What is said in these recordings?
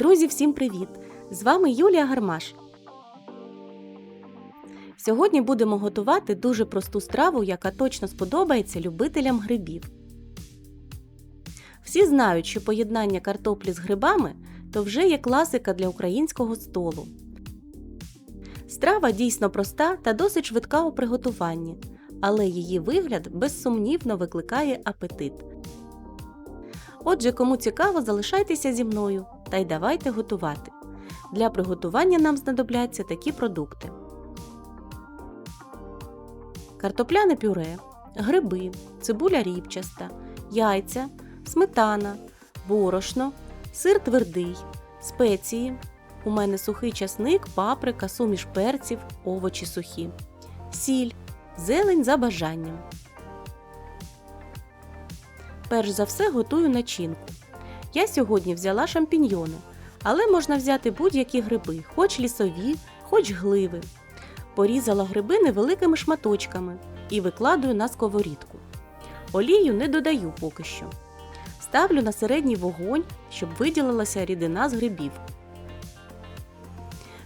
Друзі, всім привіт! З вами Юлія Гармаш. Сьогодні будемо готувати дуже просту страву, яка точно сподобається любителям грибів. Всі знають, що поєднання картоплі з грибами то вже є класика для українського столу. Страва дійсно проста та досить швидка у приготуванні, але її вигляд безсумнівно викликає апетит. Отже, кому цікаво, залишайтеся зі мною та й давайте готувати. Для приготування нам знадобляться такі продукти: картопляне пюре, гриби, цибуля ріпчаста, яйця, сметана, борошно, сир твердий, спеції. У мене сухий часник, паприка, суміш перців, овочі сухі, сіль, зелень за бажанням. Перш за все готую начинку. Я сьогодні взяла шампіньйони, але можна взяти будь-які гриби, хоч лісові, хоч гливи. Порізала гриби невеликими шматочками і викладую на сковорідку. Олію не додаю поки що. Ставлю на середній вогонь, щоб виділилася рідина з грибів.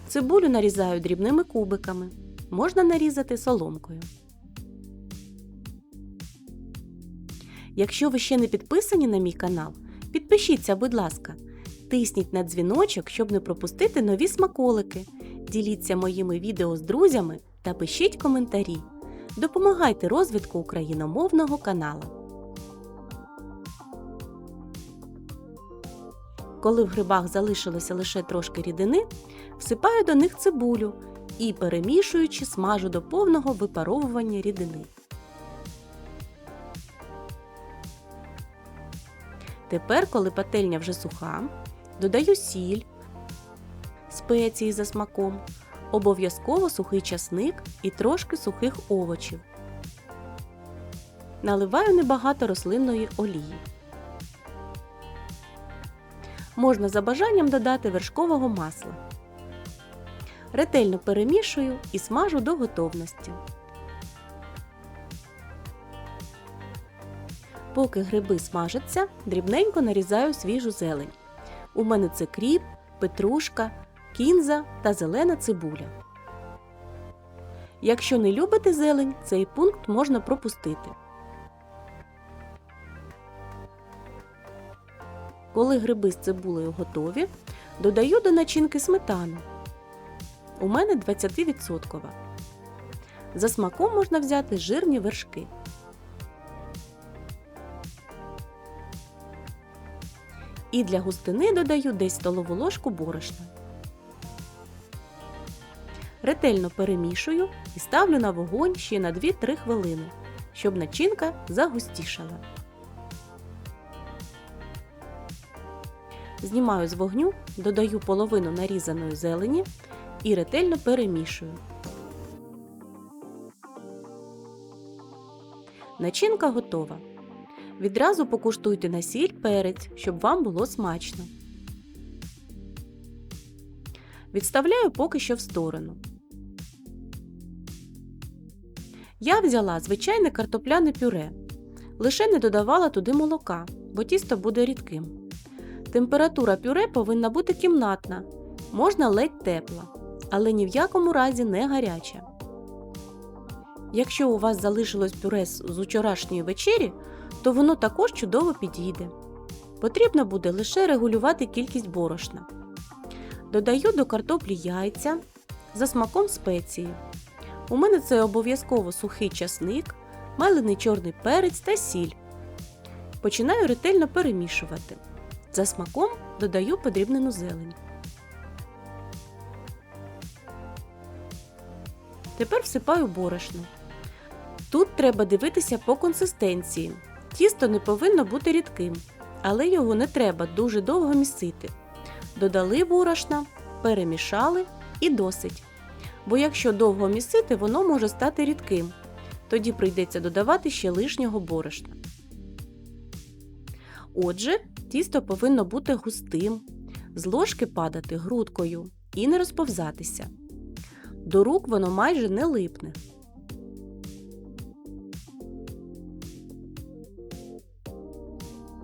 Цибулю нарізаю дрібними кубиками. Можна нарізати соломкою. Якщо ви ще не підписані на мій канал, підпишіться, будь ласка. Тисніть на дзвіночок, щоб не пропустити нові смаколики. Діліться моїми відео з друзями та пишіть коментарі. Допомагайте розвитку україномовного каналу. Коли в грибах залишилося лише трошки рідини, всипаю до них цибулю і, перемішуючи, смажу до повного випаровування рідини. Тепер, коли пательня вже суха, додаю сіль, спеції за смаком, обов'язково сухий часник і трошки сухих овочів. Наливаю небагато рослинної олії. Можна за бажанням додати вершкового масла. Ретельно перемішую і смажу до готовності. Поки гриби смажаться, дрібненько нарізаю свіжу зелень. У мене це кріп, петрушка, кінза та зелена цибуля. Якщо не любите зелень, цей пункт можна пропустити. Коли гриби з цибулею готові, додаю до начинки сметану. У мене 20%. За смаком можна взяти жирні вершки. І для густини додаю десь столову ложку борошна. Ретельно перемішую і ставлю на вогонь ще на 2-3 хвилини, щоб начинка загустішала. Знімаю з вогню, додаю половину нарізаної зелені і ретельно перемішую. Начинка готова. Відразу покуштуйте на сіль перець, щоб вам було смачно. Відставляю поки що в сторону. Я взяла звичайне картопляне пюре. Лише не додавала туди молока, бо тісто буде рідким. Температура пюре повинна бути кімнатна, можна ледь тепла, але ні в якому разі не гаряча. Якщо у вас залишилось пюре з учорашньої вечері, то воно також чудово підійде. Потрібно буде лише регулювати кількість борошна. Додаю до картоплі яйця за смаком спеції. У мене це обов'язково сухий часник, мелений чорний перець та сіль. Починаю ретельно перемішувати. За смаком додаю подрібнену зелень. Тепер всипаю борошно. Тут треба дивитися по консистенції. Тісто не повинно бути рідким, але його не треба дуже довго місити. Додали борошна, перемішали і досить. Бо якщо довго місити, воно може стати рідким. Тоді прийдеться додавати ще лишнього борошна. Отже, тісто повинно бути густим, з ложки падати грудкою і не розповзатися. До рук воно майже не липне.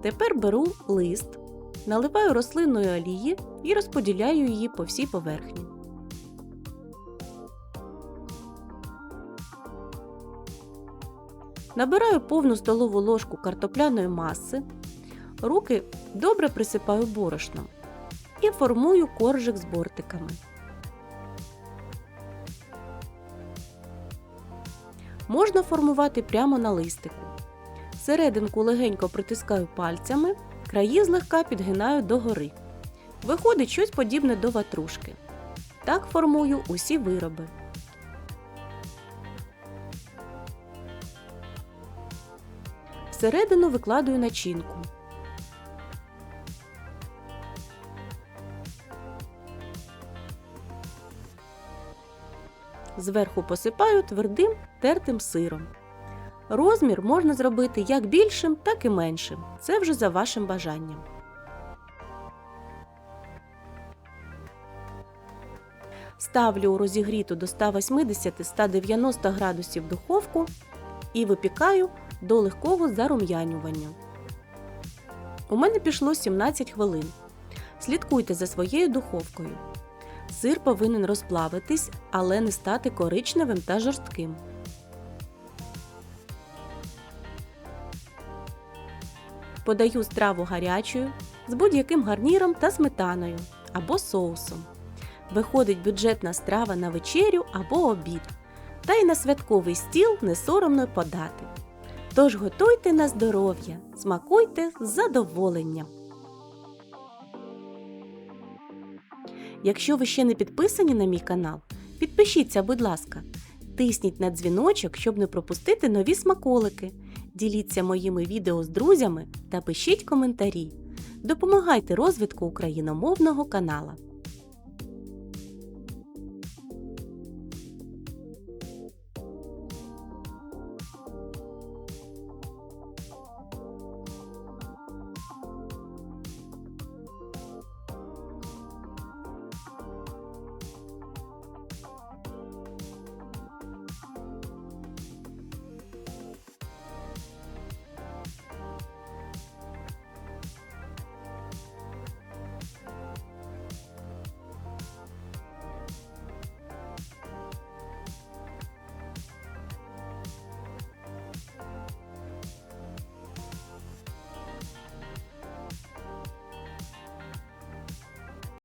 Тепер беру лист, наливаю рослинної олії і розподіляю її по всій поверхні. Набираю повну столову ложку картопляної маси, руки добре присипаю борошном і формую коржик з бортиками. Можна формувати прямо на листику. Серединку легенько притискаю пальцями, краї злегка підгинаю догори. Виходить щось подібне до ватрушки. Так формую усі вироби. Всередину викладую начинку. Зверху посипаю твердим тертим сиром. Розмір можна зробити як більшим, так і меншим. Це вже за вашим бажанням. Ставлю у розігріту до 180-190 градусів духовку і випікаю до легкого зарум'янювання. У мене пішло 17 хвилин. Слідкуйте за своєю духовкою. Сир повинен розплавитись, але не стати коричневим та жорстким. Подаю страву гарячою з будь-яким гарніром та сметаною або соусом. Виходить бюджетна страва на вечерю або обід. Та й на святковий стіл не соромно подати. Тож готуйте на здоров'я, смакуйте з задоволенням. Якщо ви ще не підписані на мій канал, підпишіться, будь ласка. Тисніть на дзвіночок, щоб не пропустити нові смаколики. Діліться моїми відео з друзями та пишіть коментарі. Допомагайте розвитку україномовного канала.